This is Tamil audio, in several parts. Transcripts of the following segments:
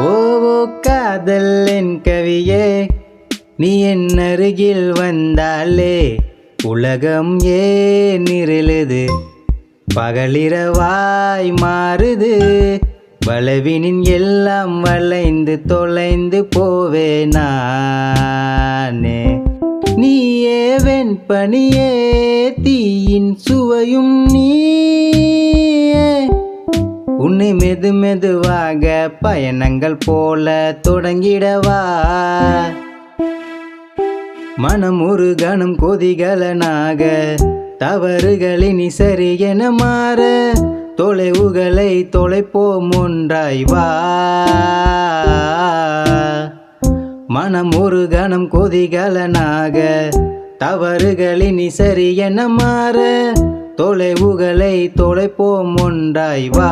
ஓவோ காதல் என் கவியே நீ என் அருகில் வந்தாலே உலகம் ஏன் இருளுது? பகலிரவாய் மாறுது வளவினின் எல்லாம் வளைந்து தொலைந்து போவே நானே. நீயே வெண்பனியே தீயின் சுவையும் நீ உன்னை மெது மெதுவாக பயணங்கள் போல தொடங்கிடவா? மனம் ஒரு கணம் கொதிகலனாக தவறுகளினி சரியென மாற தொலைவுகளை தொலைப்போம் ஒன்றாய் வா. மனம் ஒரு கணம் கொதிகலனாக தவறுகளினி சரியென மாற தொலைவுகளை தொலைப்போம் ஒன்றாய் வா.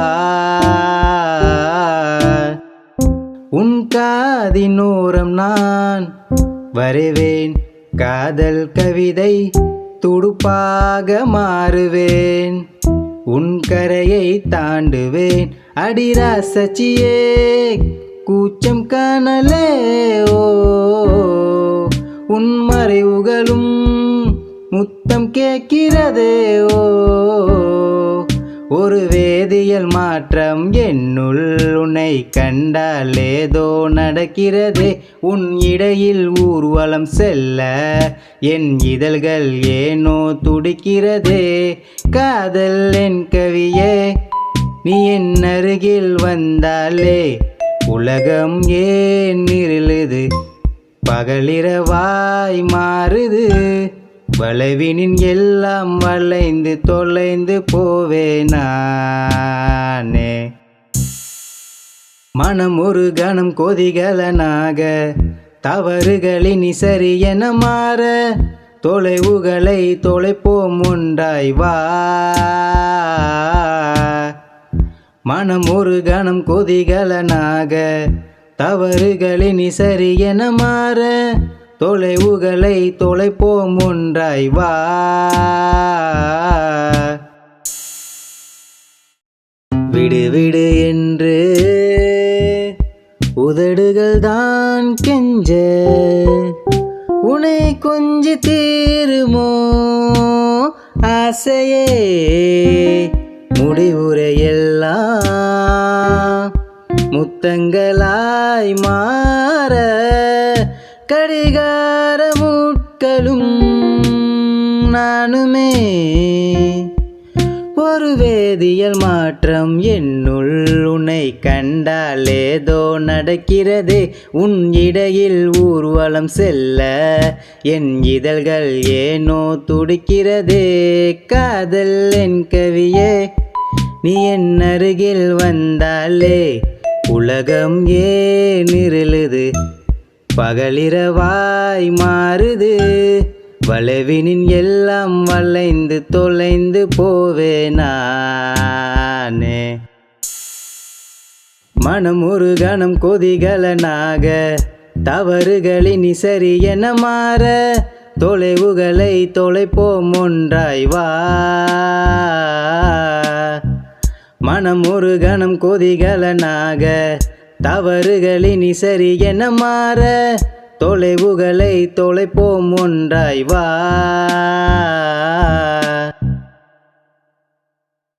உன் காதினோரம் நான் வருவேன். காதல் கவிதை துடுப்பாக மாறுவேன். உன் கரையை தாண்டுவேன். அடிரா சச்சியே கூச்சம் காணலே ஓ. உன் மறைவுகளும் முத்தம் கேட்கிறதே. ஓ ஒரு வேதியியல் மாற்றம் என்னுள் உன்னை கண்டால் ஏதோ நடக்கிறதே. உன் இடையில் ஊர்வலம் செல்ல என் இதழ்கள் ஏனோ துடிக்கிறதே. காதல் என் கவியே நீ என் அருகில் வந்தாலே உலகம் ஏன் இருளுது? பகலிரவாய் மாறுது. வளைவினின் எல்லாம் வளைந்து தொலைந்து போவே மனம் ஒரு கணம் கொதிகலனாக தவறுகளின் என மாற தொலைவுகளை தொலைப்போம் உண்டாய் வா. மனம் ஒரு கணம் கொதிகலனாக தவறுகளின் என மாற தொலைவுகளை தொலைப்போம் ஒன்றாய் வா. விடு விடு என்று உதடுகள் தான் கெஞ்ச. உனை கொஞ்சி தீருமோ ஆசையே. முடிவுரையெல்லாம் முத்தங்களாய் மாற. கடிகாரமுட்களும் நானுமே. ஒரு வேதியியல் மாற்றம் என்னுள் உன்னை கண்டால் ஏதோ நடக்கிறதே. உன் இடையில் ஊர்வலம் செல்ல என் இதழ்கள் ஏனோ துடிக்கிறதே. காதல் என் கவியே நீ என் அருகில் வந்தாலே. உலகம் ஏன் இருளுது? பகலிரவாய் மாறுது. வளைவினின் எல்லாம் வளைந்து தொலைந்து போவே மனம் ஒரு கணம் கொதிகலனாக தவறுகளின் சரியென மாற தொலைவுகளை தொலைப்போம் ஒன்றாய் வா. மனம் ஒரு கணம் கொதிகலனாக தவறுகளின் என மாற தொலைவுகளை தொலைப்போம் ஒன்றாய் வா.